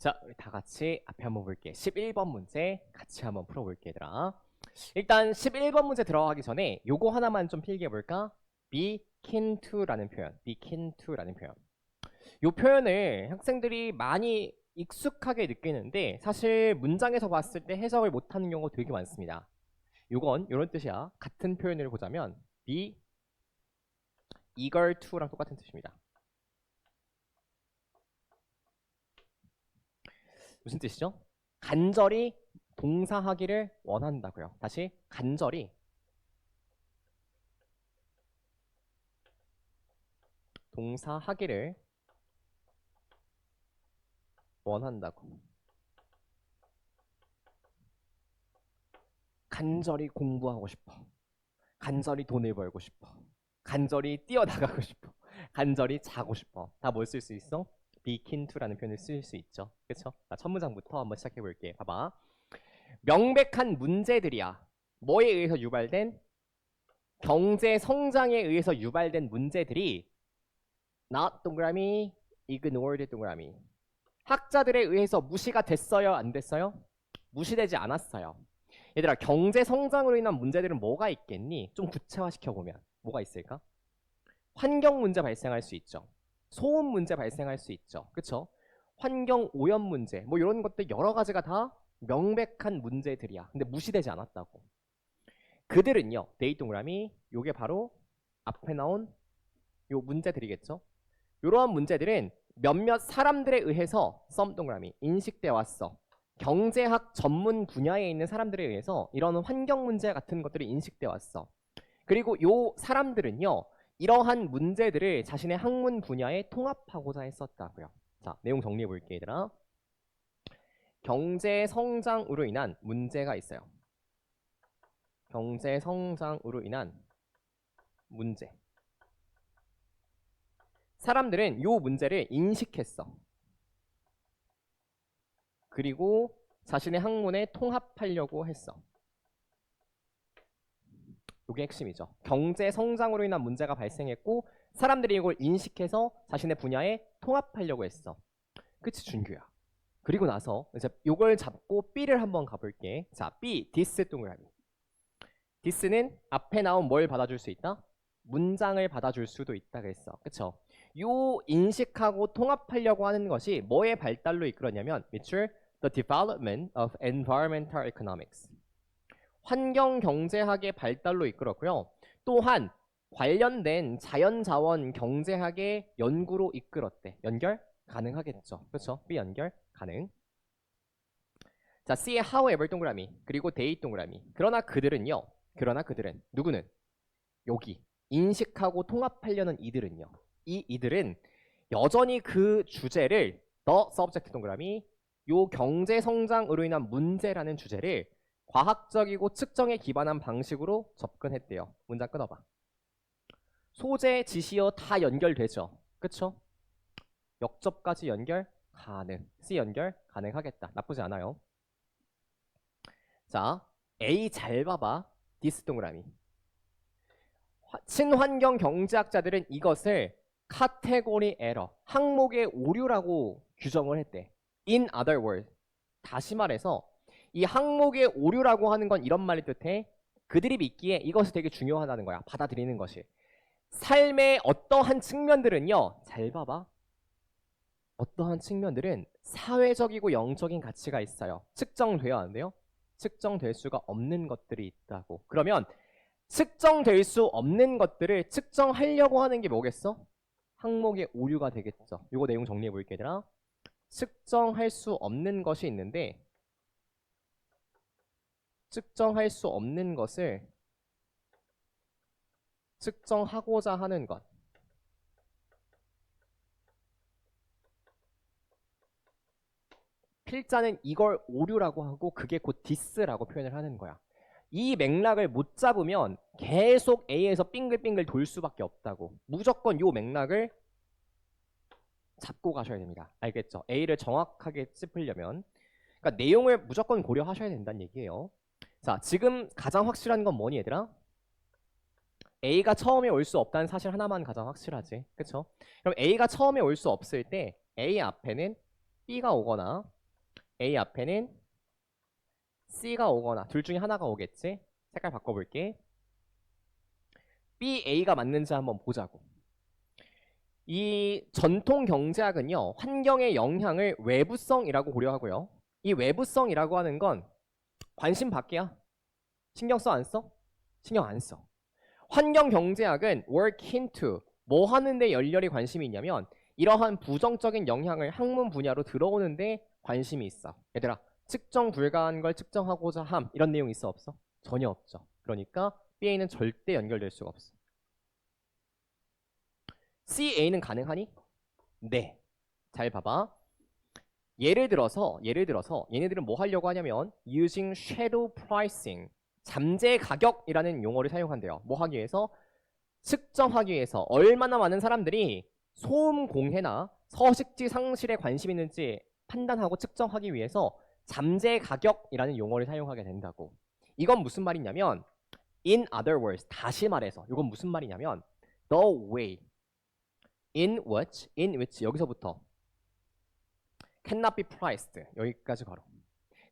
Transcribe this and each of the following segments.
자, 우리 다 같이 앞에 한번 볼게. 11번 문제 같이 한번 풀어볼게, 얘들아. 일단 11번 문제 들어가기 전에 요거 하나만 좀 필기해 볼까? be keen to라는 표현. be keen to라는 표현. 요 표현을 학생들이 많이 익숙하게 느끼는데 사실 문장에서 봤을 때 해석을 못하는 경우가 되게 많습니다. 요건 이런 뜻이야. 같은 표현을 보자면 be eager to랑 똑같은 뜻입니다. 무슨 뜻이죠? 간절히 봉사하기를 원한다고요. 다시 간절히 동사하기를 원한다고. 간절히 공부하고 싶어. 간절히 돈을 벌고 싶어. 간절히 뛰어나가고 싶어. 간절히 자고 싶어. 다 뭘 쓸 수 있어? Be keen to라는 표현을 쓸수 있죠. 그렇죠? 자, 첫 문장부터 한번 시작해 볼게. 봐봐. 명백한 문제들이야. 뭐에 의해서 유발된? 경제 성장에 의해서 유발된 문제들이 not 동그라미 ignored 동그라미 학자들에 의해서 무시가 됐어요? 안 됐어요? 무시되지 않았어요. 얘들아 경제 성장으로 인한 문제들은 뭐가 있겠니? 좀 구체화시켜 보면 뭐가 있을까? 환경 문제 발생할 수 있죠. 소음 문제 발생할 수 있죠. 그쵸? 환경 오염 문제, 뭐 이런 것들 여러 가지가 다 명백한 문제들이야. 근데 무시되지 않았다고. 그들은요, 데이 동그라미, 요게 바로 앞에 나온 요 문제들이겠죠? 이러한 문제들은 몇몇 사람들에 의해서 썸 동그라미 인식돼 왔어. 경제학 전문 분야에 있는 사람들에 의해서 이런 환경 문제 같은 것들이 인식돼 왔어. 그리고 요 사람들은요, 이러한 문제들을 자신의 학문 분야에 통합하고자 했었다고요. 자, 내용 정리해 볼게 얘들아. 경제 성장으로 인한 문제가 있어요. 경제 성장으로 인한 문제. 사람들은 요 문제를 인식했어. 그리고 자신의 학문에 통합하려고 했어. 이게 핵심이죠. 경제 성장으로 인한 문제가 발생했고 사람들이 이걸 인식해서 자신의 분야에 통합하려고 했어. 그치 준규야. 그리고 나서 이제 이걸 잡고 B를 한번 가볼게. 자, B 디스 동그라미. 디스는 앞에 나온 뭘 받아줄 수 있다? 문장을 받아줄 수도 있다 그랬어. 그쵸? 요 인식하고 통합하려고 하는 것이 뭐의 발달로 이끌었냐면 밑줄 the development of environmental economics. 환경 경제학의 발달로 이끌었고요. 또한 관련된 자연자원 경제학의 연구로 이끌었대. 연결 가능하겠죠. 그렇죠? B 연결 가능. 자, C의 however 동그라미 그리고 they 동그라미. 그러나 그들은요. 그러나 그들은 누구는 여기 인식하고 통합하려는 이들은요. 이 이들은 여전히 그 주제를 the subject 동그라미 요 경제 성장으로 인한 문제라는 주제를 과학적이고 측정에 기반한 방식으로 접근했대요. 문장 끊어봐. 소재, 지시어 다 연결되죠. 그쵸? 역접까지 연결 가능. C 연결 가능하겠다. 나쁘지 않아요. 자, A 잘 봐봐. 디스 동그라미. 화- 친환경 경제학자들은 이것을 카테고리 에러, 항목의 오류라고 규정을 했대. In other words, 다시 말해서 이 항목의 오류라고 하는 건 이런 말을 뜻해. 그들이 믿기에 이것이 되게 중요하다는 거야. 받아들이는 것이. 삶의 어떠한 측면들은요. 잘 봐봐. 어떠한 측면들은 사회적이고 영적인 가치가 있어요. 측정돼야 하는데요. 측정될 수가 없는 것들이 있다고. 그러면 측정될 수 없는 것들을 측정하려고 하는 게 뭐겠어? 항목의 오류가 되겠죠. 이거 내용 정리해 볼게 얘들아. 측정할 수 없는 것이 있는데 측정할 수 없는 것을 측정하고자 하는 것. 필자는 이걸 오류라고 하고 그게 곧 디스라고 표현을 하는 거야. 이 맥락을 못 잡으면 계속 A에서 빙글빙글 돌 수밖에 없다고. 무조건 요 맥락을 잡고 가셔야 됩니다. 알겠죠? A를 정확하게 짚으려면. 그러니까 내용을 무조건 고려하셔야 된다는 얘기예요. 자, 지금 가장 확실한 건 뭐니 얘들아? A가 처음에 올 수 없다는 사실 하나만 가장 확실하지. 그쵸? 그럼 A가 처음에 올 수 없을 때 A 앞에는 B가 오거나 A 앞에는 C가 오거나 둘 중에 하나가 오겠지. 색깔 바꿔볼게. B, A가 맞는지 한번 보자고. 이 전통 경제학은요, 환경의 영향을 외부성이라고 고려하고요. 이 외부성이라고 하는 건 관심 밖이야. 신경 써, 안 써? 신경 안 써. 환경 경제학은 work into 뭐 하는데 열렬히 관심이 있냐면 이러한 부정적인 영향을 학문 분야로 들어오는데 관심이 있어. 얘들아, 측정 불가한 걸 측정하고자 함 이런 내용 있어 없어? 전혀 없죠. 그러니까 BA는 절대 연결될 수가 없어. CA는 가능하니? 네. 잘 봐봐. 예를 들어서 예를 들어서 얘네들은 뭐 하려고 하냐면 using shadow pricing 잠재 가격이라는 용어를 사용한대요. 뭐 하기 위해서 측정하기 위해서 얼마나 많은 사람들이 소음 공해나 서식지 상실에 관심 있는지 판단하고 측정하기 위해서 잠재 가격이라는 용어를 사용하게 된다고. 이건 무슨 말이냐면 in other words 다시 말해서 이건 무슨 말이냐면 the way in which in which 여기서부터 cannot be priced. 여기까지 바로.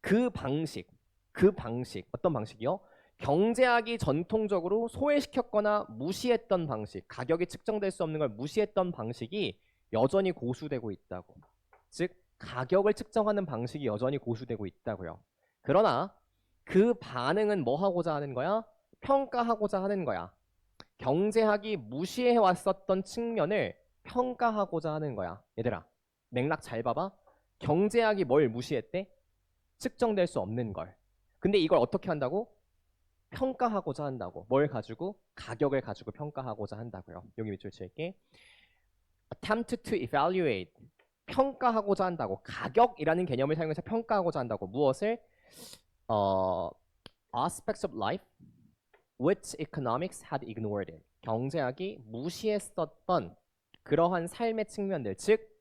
그 방식 그 방식 어떤 방식이요? 경제학이 전통적으로 소외시켰거나 무시했던 방식 가격이 측정될 수 없는 걸 무시했던 방식이 여전히 고수되고 있다고. 즉 가격을 측정하는 방식이 여전히 고수되고 있다고요. 그러나 그 반응은 뭐 하고자 하는 거야? 평가하고자 하는 거야. 경제학이 무시해 왔었던 측면을 평가하고자 하는 거야. 얘들아 맥락 잘 봐봐 경제학이 뭘 무시했대? 측정될 수 없는 걸. 근데 이걸 어떻게 한다고? 평가하고자 한다고. 뭘 가지고? 가격을 가지고 평가하고자 한다고요. 여기 밑줄 칠게. attempt to evaluate. 평가하고자 한다고. 가격이라는 개념을 사용해서 평가하고자 한다고. 무엇을? 어, aspects of life which economics had ignored. 경제학이 무시했었던 그러한 삶의 측면들, 즉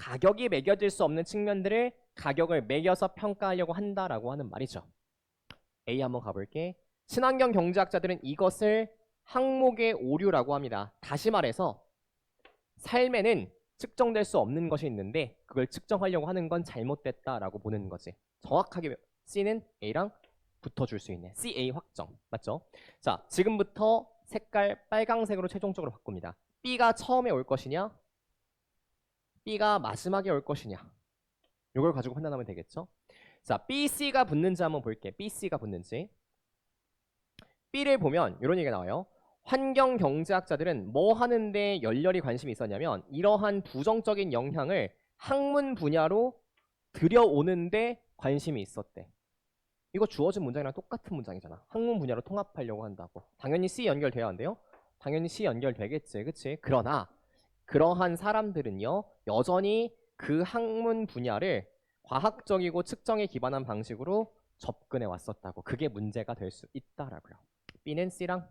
가격이 매겨질 수 없는 측면들을 가격을 매겨서 평가하려고 한다라고 하는 말이죠. A 한번 가볼게. 친환경 경제학자들은 이것을 항목의 오류라고 합니다. 다시 말해서 삶에는 측정될 수 없는 것이 있는데 그걸 측정하려고 하는 건 잘못됐다라고 보는 거지. 정확하게 C는 A랑 붙어줄 수 있네. CA 확정. 맞죠? 자, 지금부터 색깔 빨강색으로 최종적으로 바꿉니다. B가 처음에 올 것이냐? B가 마지막에 올 것이냐? 이걸 가지고 판단하면 되겠죠? 자 B, C가 붙는지 한번 볼게. B, C가 붙는지. B를 보면 이런 얘기가 나와요. 환경 경제학자들은 뭐 하는데 열렬히 관심이 있었냐면 이러한 부정적인 영향을 학문 분야로 들여오는데 관심이 있었대. 이거 주어진 문장이랑 똑같은 문장이잖아. 학문 분야로 통합하려고 한다고. 당연히 C 연결돼야 한대요. 당연히 C 연결되겠지. 그치? 그러나 그러한 사람들은요, 여전히 그 학문 분야를 과학적이고 측정에 기반한 방식으로 접근해 왔었다고. 그게 문제가 될 수 있다라고요. B는 C랑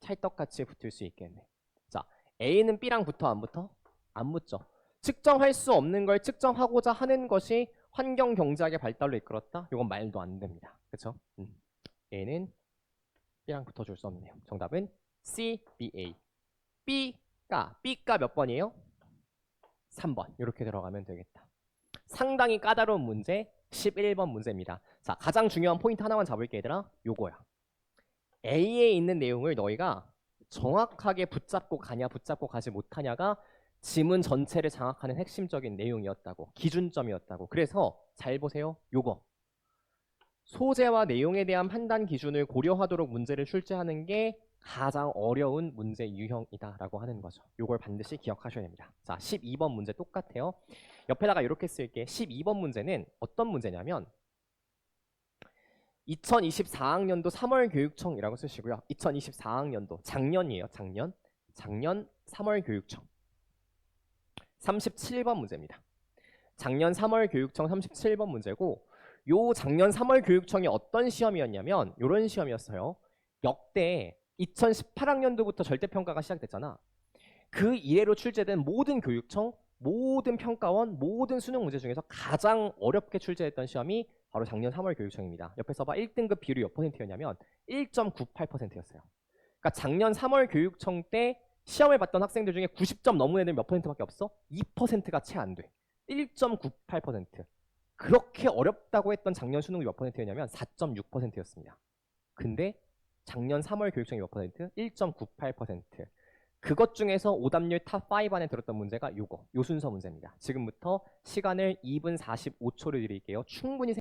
찰떡같이 붙을 수 있겠네. 자, A는 B랑 붙어 안 붙어? 안 붙죠. 측정할 수 없는 걸 측정하고자 하는 것이 환경 경제학의 발달로 이끌었다? 이건 말도 안 됩니다. 그렇죠? 음. A는 B랑 붙어줄 수 없네요. 정답은 C, B, A. B 가 B가 몇 번이에요? 3번 이렇게 들어가면 되겠다. 상당히 까다로운 문제 11번 문제입니다. 자 가장 중요한 포인트 하나만 잡을게 얘들아 요거야. A에 있는 내용을 너희가 정확하게 붙잡고 가냐 붙잡고 가지 못하냐가 지문 전체를 장악하는 핵심적인 내용이었다고 기준점이었다고 그래서 잘 보세요 요거 소재와 내용에 대한 판단 기준을 고려하도록 문제를 출제하는 게 가장 어려운 문제 유형이다라고 하는 거죠. 이걸 반드시 기억하셔야 됩니다. 자, 12번 문제 똑같아요. 옆에다가 이렇게 쓸게. 12번 문제는 어떤 문제냐면 2024학년도 3월 교육청이라고 쓰시고요. 2024학년도 작년이에요. 작년. 작년 3월 교육청. 37번 문제입니다. 작년 3월 교육청 37번 문제고 요 작년 3월 교육청이 어떤 시험이었냐면 이런 시험이었어요. 역대 2018학년도부터 절대평가가 시작됐잖아. 그 이래로 출제된 모든 교육청, 모든 평가원, 모든 수능 문제 중에서 가장 어렵게 출제했던 시험이 바로 작년 3월 교육청입니다. 옆에서 봐 1등급 비율이 몇 퍼센트였냐면 1.98%였어요. 그러니까 작년 3월 교육청 때 시험을 봤던 학생들 중에 90점 넘은 애들 몇 퍼센트밖에 없어? 2%가 채 안 돼. 1.98%. 그렇게 어렵다고 했던 작년 수능이 몇 퍼센트였냐면 4.6%였습니다. 근데 작년 3월 교육청이 몇 퍼센트? 1.98%. 그것 중에서 오답률 탑 5 안에 들었던 문제가 요거, 요 순서 문제입니다. 지금부터 시간을 2분 45초를 드릴게요. 충분히